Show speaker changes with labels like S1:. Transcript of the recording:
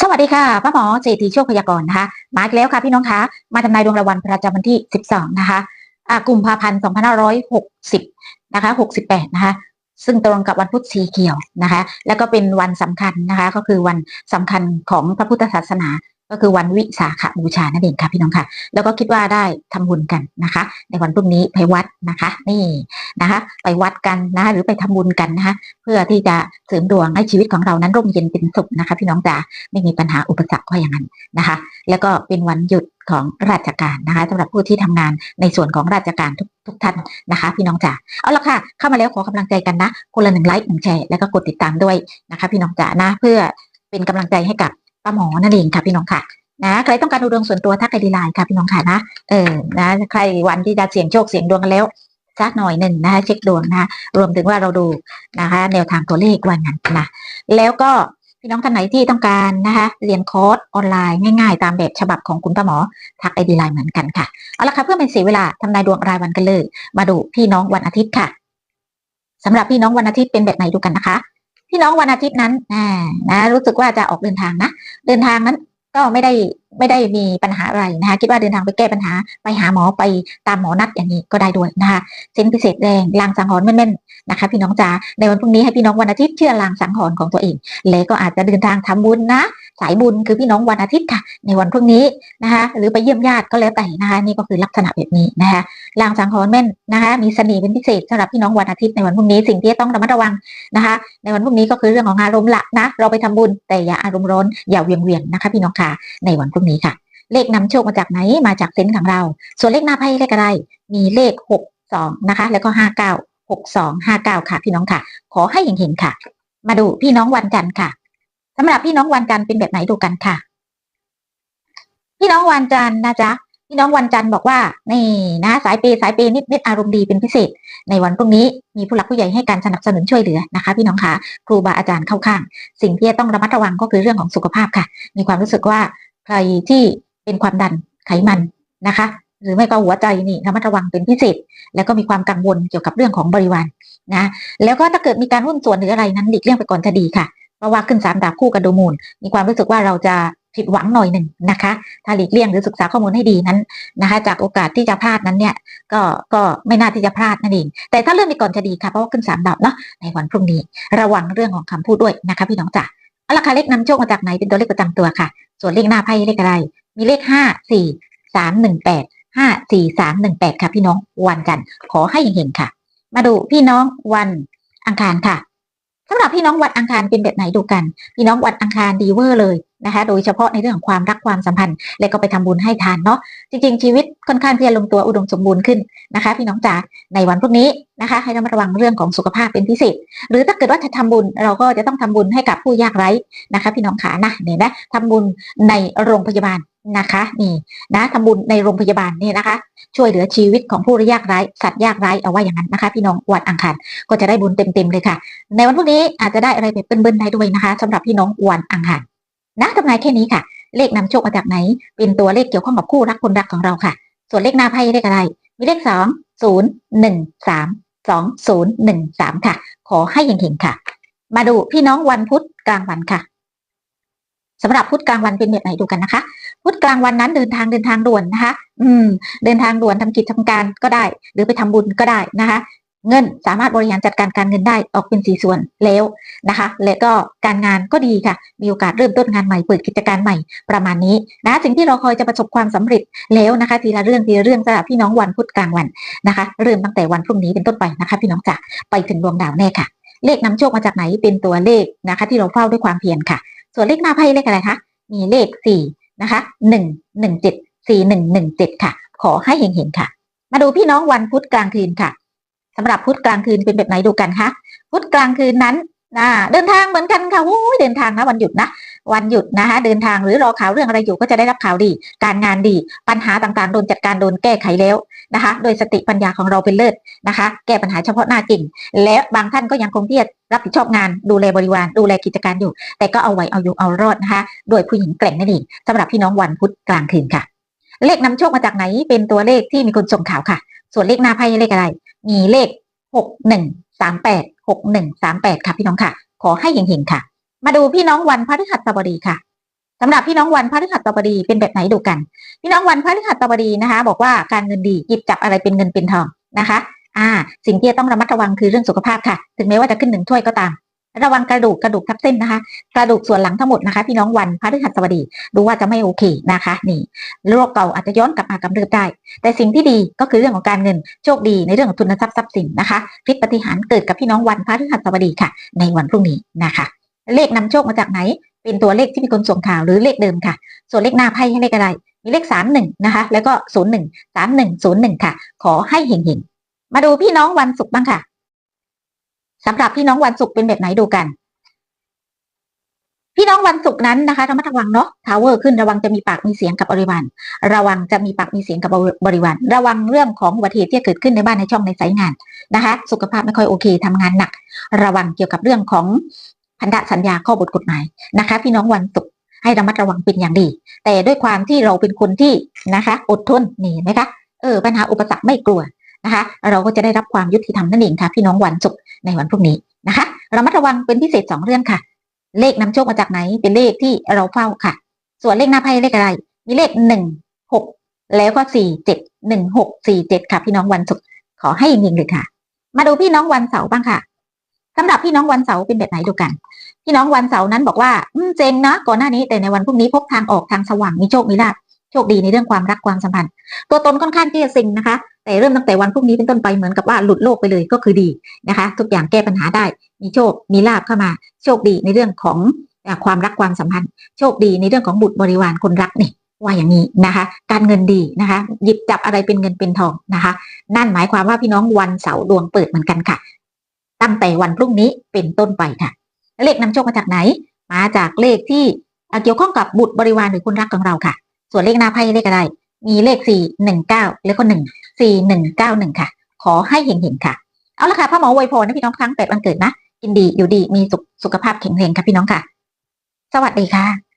S1: สวัสดีค่ะป้าหมอเศรษฐีโชคพยากรณ์นะคะมาอีกแล้วค่ะพี่น้องคะมาทำนายดวงรางวัลประจำวันที่ 12 นะคะอ่ากุมภาพันธ์2560 นะคะ 68 นะคะ ซึ่งตรงกับวันพุธสีเขียวนะคะ แล้วก็เป็นวันสำคัญนะคะ ก็คือวันสำคัญของพระพุทธศาสนา ก็คือวันวิสาขบูชานั่นเองค่ะพี่น้องค่ะ แล้วก็คิดว่าได้ทำบุญกันนะคะ ในวันพรุ่งนี้ไปวัดนะคะ นี่นะคะ ไปวัดกันนะคะหรือไปทำบุญกันนะคะเพื่อที่จะเสริมดวงให้ชีวิตของเรานั้นร่มเย็นเป็นสุขนะคะ พี่น้องจ๋าไม่มีปัญหาอุปสรรคก็อย่างนั้นนะคะ แล้วก็เป็นวันหยุดของราชการนะคะสำหรับผู้ที่ทำงานในส่วนของราชการทุกทุกท่านนะคะ พี่น้องจ๋าเอาละค่ะ เข้ามาแล้วขอกำลังใจกันนะคนละหนึ่งไลค์หนึ่งแชร์แล้วก็กดติดตามด้วยนะคะ พี่น้องจ๋านะเพื่อเป็นกำลังใจให้กับ ป้าหมอนั่นเองค่ะพี่น้องค่ะนะใครต้องการดูดวงส่วนตัวทักไอดีไลน์ค่ะพี่น้องค่ะนะเออนะใครวันที่จะเสี่ยงโชคเสี่ยงดวงกันแล้วสักหน่อยหนึ่งนะคะเช็คดวงนะคะรวมถึงว่าเราดูนะคะ แนวทางตัวเลขวันนั้นนะแล้วก็พี่น้องท่านไหนที่ต้องการนะคะเรียนคอร์สออนไลน์ง่ายๆ ตามแบบฉบับของคุณป้าหมอทักไอดีไลน์เหมือนกันค่ะเอาละค่ะเพื่อเป็นเสียเวลาทำนายดวงรายวันกันเลย มาดูพี่น้องวันอาทิตย์ค่ะสำหรับพี่น้องวันอาทิตย์เป็นแบบไหนดูกันนะคะ พี่น้องวันอาทิตย์นั้นอ่านะรู้สึกว่าจะออกเดินทางนะ เดินทางนั้นก็ไม่ได้ไม่ได้มีปัญหาอะไรนะคะ คิดว่าเดินทางไปแก้ปัญหาไปหาหมอไปตามหมอนัดอย่างนี้ก็ได้ด้วยนะคะเส้นพิเศษแรงลางสังหรณ์แม่นๆนะคะ พี่น้องจ๋าในวันพรุ่งนี้ให้พี่น้องวันอาทิตย์เชื่อลางสังหรณ์ของตัวเอง และก็อาจจะเดินทางทำบุญนะ สายบุญคือพี่น้องวันอาทิตย์ค่ะ ในวันพรุ่งนี้นะคะ หรือไปเยี่ยมญาติก็แล้วแต่นะคะ นี่ก็คือลักษณะแบบนี้นะคะลางสังหรณ์แม่นนะคะ มีเสน่ห์เป็นพิเศษสำหรับพี่น้องวันอาทิตย์ในวันพรุ่งนี้สิ่งที่ต้องระมัดระวังนะคะ ในวันพรุ่งนี้ก็คือเรื่องของอารมณ์ละนะ เราไปทำบุญแต่อย่าอารมณ์ร้อนอย่าเวียงเวียนนะคะ พี่น้องค่ะในวันพรุ่งนี้ค่ะ เลขนำโชคมาจากไหนมาจากเซนส์ของเรา ส่วนเลขหน้าไพ่เลขอะไร มีเลขหกสองนะคะ แล้วก็ห้าเก้าหกสองห้าเก้าค่ะ พี่น้องค่ะ ขอให้เห็นๆค่ะ มาดูพี่น้องวันจันทร์ค่ะสำหรับพี่น้องวันจันทร์เป็นแบบไหนดูกันค่ะ พี่น้องวันจันทร์นะจ๊ะพี่น้องวันจันทร์บอกว่านี่นะสายเปย์สายเปย์นิดนิดอารมณ์ดีเป็นพิเศษ ในวันพรุ่งนี้มีผู้หลักผู้ใหญ่ให้การสนับสนุนช่วยเหลือนะคะ พี่น้องค่ะครูบาอาจารย์เข้าข้าง สิ่งที่จะต้องระมัดระวังก็คือเรื่องของสุขภาพค่ะ มีความรู้สึกว่า ใครที่เป็นความดันไขมันนะคะ หรือไม่ก็หัวใจนี่ระมัดระวังเป็นพิเศษ แล้วก็มีความกังวลเกี่ยวกับเรื่องของบริวารนะแล้วก็ถ้าเกิดมีการหุ้นส่วนหรืออะไรนั้นหลีกเลี่ยงไปก่อนจะดีค่ะเพราะว่าขึ้นสามดาบคู่กับดูมูล มีความรู้สึกว่าเราจะผิดหวังหน่อยหนึ่งนะคะ ถ้าหลีกเลี่ยงหรือศึกษาข้อมูลให้ดีนั้นนะคะ จากโอกาสที่จะพลาดนั้นเนี่ย ก็ก็ไม่น่าที่จะพลาดนั่นเอง แต่ถ้าเรื่องไปก่อนจะดีค่ะเพราะว่าขึ้นสามดาบเนาะในวันพรุ่งนี้ ระวังเรื่องของคำพูดด้วยนะคะ พี่น้องจ๋าเอาละค่ะเลขนำโชคมาจากไหนเป็นตัวเลขประจำตัวค่ะ ส่วนเลขหน้าไพ่เลขอะไร มีเลขห้าสี่สามหนึ่งแปดห้าสี่สามหนึ่งแปดค่ะพี่น้องวันจันทร์ขอให้เห็นๆค่ะ มาดูพี่น้องวันอังคารค่ะสำหรับพี่น้องวันอังคารเป็นแบบไหนดูกัน พี่น้องวันอังคารดีเวอร์เลย นะคะโดยเฉพาะในเรื่องของความรักความสัมพันธ์ และก็ไปทำบุญให้ทานเนาะจริงๆ ชีวิตค่อนข้างที่จะลงตัวอุดมสมบูรณ์ขึ้นนะคะ พี่น้องจ๋าในวันพวกนี้นะคะ ให้ระมัดระวังเรื่องของสุขภาพเป็นพิเศษ หรือถ้าเกิดว่าจะทำบุญเราก็จะต้องทำบุญให้กับผู้ยากไร้นะคะ พี่น้องขานะเนี่ยนะทำบุญในโรงพยาบาลนะคะนี่นะทำบุญในโรงพยาบาลเนี่ยนะคะ ช่วยเหลือชีวิตของผู้ยากไร้สัตว์ยากไร้เอาไว้อย่างนั้นนะคะ พี่น้องวันอังคารก็จะได้บุญเต็มๆเลยค่ะ ในวันพรุ่งนี้อาจจะได้อะไรแบบเบิ้ลๆได้ด้วยนะคะสำหรับพี่น้องวันอังคาร นะทำนายแค่นี้ค่ะ เลขนำโชคมาจากไหน เป็นตัวเลขเกี่ยวข้องกับคู่รักคนรักของเราค่ะ ส่วนเลขหน้าไพ่เลขอะไร มีเลขสองศูนย์หนึ่งสามสองศูนย์หนึ่งสามค่ะ ขอให้เห็นๆค่ะ มาดูพี่น้องวันพุธกลางวันค่ะสำหรับพุธกลางวันเป็นแบบไหนดูกันนะคะ พุธกลางวันนั้นเดินทางเดินทางด่วนนะคะ อืม เดินทางด่วนทำกิจทำการก็ได้ หรือไปทำบุญก็ได้นะคะ เงินสามารถบริหารจัดการการเงินได้ออกเป็นสี่ส่วนแล้วนะคะ และก็การงานก็ดีค่ะ มีโอกาสเริ่มต้นงานใหม่เปิดกิจการใหม่ประมาณนี้นะสิ่งที่เราคอยจะประสบความสำเร็จแล้วนะคะ ทีละเรื่องทีละเรื่องสำหรับพี่น้องวันพุธกลางวันนะคะ เริ่มตั้งแต่วันพรุ่งนี้เป็นต้นไปนะคะ พี่น้องจ๋าไปถึงดวงดาวแน่ค่ะ เลขนำโชคมาจากไหนเป็นตัวเลขนะคะ ที่เราเฝ้าด้วยความเพียรค่ะ ส่วนเลขหน้าไพ่เลขอะไรคะมีเลขสี่นะคะหนึ่งหนึ่งเจ็ดสี่หนึ่งหนึ่งเจ็ดค่ะ ขอให้เห็นเห็นๆค่ะ มาดูพี่น้องวันพุธกลางคืนค่ะ สำหรับพุธกลางคืนเป็นแบบไหนดูกันคะพุธกลางคืนนั้นอ่าเดินทางเหมือนกันค่ะโอ้ยเดินทางนะวันหยุดนะวันหยุดนะคะเดินทางหรือรอข่าวเรื่องอะไรอยู่ก็จะได้รับข่าวดี การงานดี ปัญหาต่างๆโดนจัดการโดนแก้ไขแล้วนะคะ โดยสติปัญญาของเราเป็นเลิศนะคะ แก้ปัญหาเฉพาะหน้าจริง และบางท่านก็ยังคงที่จะรับผิดชอบงานดูแลบริวารดูแลกิจการอยู่ แต่ก็เอาไว้เอาอยู่เอารอดนะคะโดยผู้หญิงแกร่งนั่นเองสำหรับพี่น้องวันพุธกลางคืนค่ะ เลขนำโชคมาจากไหนเป็นตัวเลขที่มีคนส่งข่าวค่ะ ส่วนเลขหน้าไพ่เลขอะไร มีเลขหกหนึ่งสามแปดหกหนึ่งสามแปดค่ะพี่น้องค่ะ ขอให้เห็งๆค่ะ มาดูพี่น้องวันพฤหัสบดีค่ะสำหรับพี่น้องวันพฤหัสบดีเป็นแบบไหนดูกัน พี่น้องวันพฤหัสบดีนะคะ บอกว่าการเงินดีหยิบจับอะไรเป็นเงินเป็นทองนะคะ อ่า สิ่งที่จะต้องระมัดระวังคือเรื่องสุขภาพค่ะ ถึงแม้ว่าจะขึ้นหนึ่งถ้วยก็ตาม ระวังกระดูกกระดูกทับเส้นนะคะ กระดูกส่วนหลังทั้งหมดนะคะ พี่น้องวันพฤหัสบดีดูว่าจะไม่โอเคนะคะ นี่โรคเก่าอาจจะย้อนกลับมากำเริบได้ แต่สิ่งที่ดีก็คือเรื่องของการเงินโชคดีในเรื่องของทุนทรัพย์ทรัพย์สินนะคะพลิกปฏิหารย์เกิดกับพี่น้องวันพฤหัสบดีค่ะ ในวันพรุ่งนี้นะคะ เลขนำโชคมาจากไหน เป็นตัวเลขที่มีคนส่งข่าวหรือเลขเดิมค่ะ ส่วนเลขหน้าไพ่ให้เลขอะไร มีเลขสามหนึ่งนะคะ แล้วก็ศูนย์หนึ่งสามหนึ่งศูนย์หนึ่งค่ะ ขอให้เห็นๆมาดูพี่น้องวันศุกร์บ้างค่ะ สำหรับพี่น้องวันศุกร์เป็นแบบไหนดูกัน พี่น้องวันศุกร์นั้นนะคะระมัดระวังเนาะทาวเวอร์ขึ้นระวังจะมีปากมีเสียงกับบริวารระวังจะมีปากมีเสียงกับบริวารระวังเรื่องของอุบัติเหตุที่เกิดขึ้นในบ้านในช่องในสายงานนะคะ สุขภาพไม่ค่อยโอเคทำงานหนัก ระวังเกี่ยวกับเรื่องของพันธสัญญาข้อบทกฎหมายนะคะ พี่น้องวันศุกร์ให้ระมัดระวังเป็นอย่างดี แต่ด้วยความที่เราเป็นคนที่นะคะ อดทนนี่เห็นไหมคะเออปัญหาอุปสรรคไม่กลัว นะคะเราก็จะได้รับความยุติธรรมนั่นเองค่ะพี่น้องวันศุกร์ในวันพรุ่งนี้นะคะเระมัดระวังเป็นพิเศษสองเรื่องค่ะ เลขนำโชคมาจากไหนเป็นเลขที่เราเฝ้าค่ะ ส่วนเลขหน้าไพ่เลขอะไร มีเลขหนึ่งหกแล้วก็สี่เจ็ดหนึ่งหกสี่เจ็ดค่ะ พี่น้องวันศุกร์ขอให้เฮงเลยค่ะ มาดูพี่น้องวันเสาร์บ้างค่ะสำหรับพี่น้องวันเสาร์เป็นแบบไหนดูกันพี่น้องวันเสาร์นั้นบอกว่าอืเจงนะก่อนหน้านี้แต่ในวันพรุ่งนี้พบทางออกทางสว่างมีโชคมีลาภโชคดีในเรื่องความรักความสัมพันธ์ ตัวตนค่อนข้างที่จะซิงนะคะ แต่เริ่มตั้งแต่วันพรุ่งนี้เป็นต้นไปเหมือนกับว่าหลุดโลกไปเลยก็คือดีนะคะ ทุกอย่างแก้ปัญหาได้ มีโชค มีลาภเข้ามา โชคดีในเรื่องของความรักความสัมพันธ์ โชคดีในเรื่องของบุตรบริวารคนรักนี่ว่าอย่างนี้นะคะ การเงินดีนะคะ หยิบจับอะไรเป็นเงินเป็นทองนะคะ นั่นหมายความว่าพี่น้องวันเสาร์ดวงเปิดเหมือนกันค่ะ ตั้งแต่วันพรุ่งนี้เป็นต้นไปค่ะเลขนำโชคมาจากไหน มาจากเลขที่เกี่ยวข้องกับบุตรบริวารหรือคนรักของเราค่ะ ส่วนเลขหน้าไพ่เลขอะไร มีเลขสี่หนึ่งเก้าแล้วก็หนึ่ง สี่หนึ่งเก้าหนึ่งค่ะ ขอให้เห็งๆค่ะ เอาละค่ะพ่อหมออวยพรนะพี่น้องครั้งแปดวันเกิดนะกินดีอยู่ดีมีสุขสุขภาพแข็งแรงค่ะพี่น้องค่ะ สวัสดีค่ะ